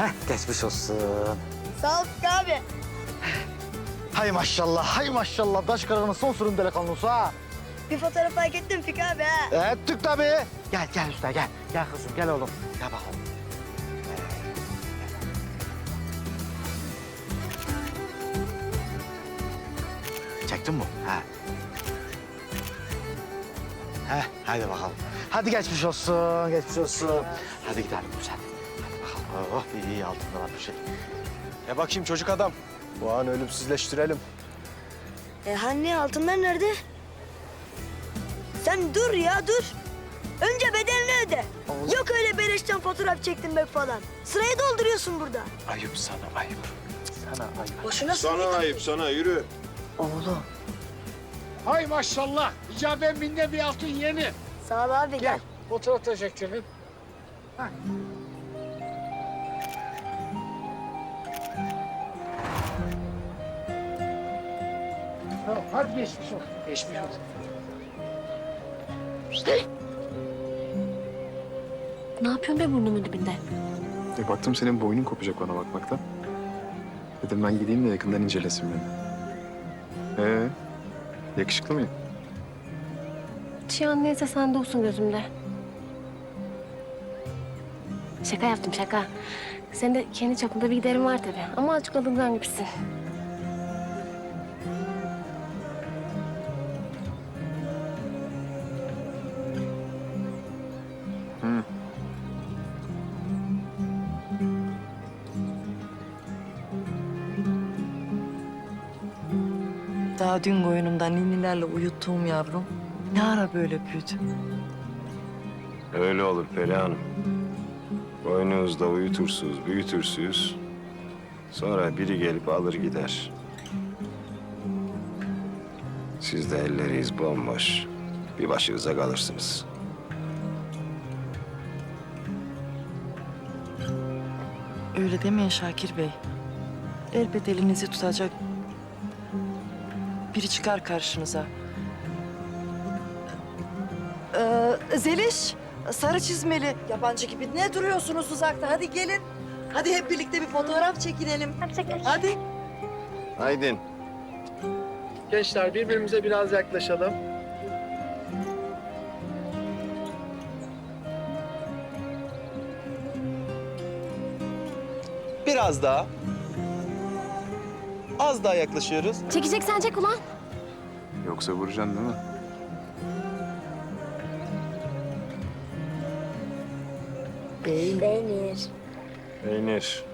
Heh, geçmiş olsun. Sağ ol abi. Hay maşallah, hay maşallah. Taş kırığının son sürüm delikanlısı ha. Bir fotoğraf fark ettim Fikri abi ha. Ettik tabii. Gel, gel usta gel. Gel kızım, gel oğlum. Gel bakalım. Çektin mi? Ha. Heh, hadi bakalım. Hadi geçmiş olsun, geçmiş olsun. Hadi gidelim güzel. Oh, iyi, iyi altında var bir şey. E bakayım çocuk adam. Bu anı ölümsüzleştirelim. E hani altınlar nerede? Sen dur ya dur. Önce bedelini öde. Yok öyle beleşten fotoğraf çektirmek falan. Sırayı dolduruyorsun burada. Ayıp sana ayıp. Sana ayıp. Boşuna Sana ayıp sana yürü. Oğlum. Hay maşallah. İcaben binde bir altın yeni. Sağ ol abi gel. Gel. Fotoğraf da çektirin. Ha. Hadi geçmiş olsun. Geçmiş olsun. Ne yapıyorsun be burnumun dibinde? E baktım senin boynun kopacak bana bakmaktan. Dedim ben gideyim de yakından incelesin beni. Ee, yakışıklı mıyım? Çiyan neyse sen de olsun gözümde. Şaka yaptım şaka. Senin de kendi çapında bir giderin var tabii. Ama azıcık alıngan gibisin. Daha dün koyunumda ninnilerle uyuttuğum yavrum ne ara böyle büyüdü? Öyle olur Peri Hanım. Boynunuzda uyutursunuz, büyütürsünüz. Sonra biri gelip alır gider. Siz de elleriz bomboş. Bir başınıza kalırsınız. Öyle demeyin Şakir Bey. Elbet elinizi tutacak biri çıkar karşınıza. Ee, Zeliş, sarı çizmeli. Yabancı gibi ne duruyorsunuz uzakta? Hadi gelin. Hadi hep birlikte bir fotoğraf çekinelim. Hadi. Haydin. Gençler birbirimize biraz yaklaşalım. Biraz daha. Az daha yaklaşıyoruz. Çekeceksen çek ulan. Yoksa vuracaksın değil mi? Beğenir. Peynir.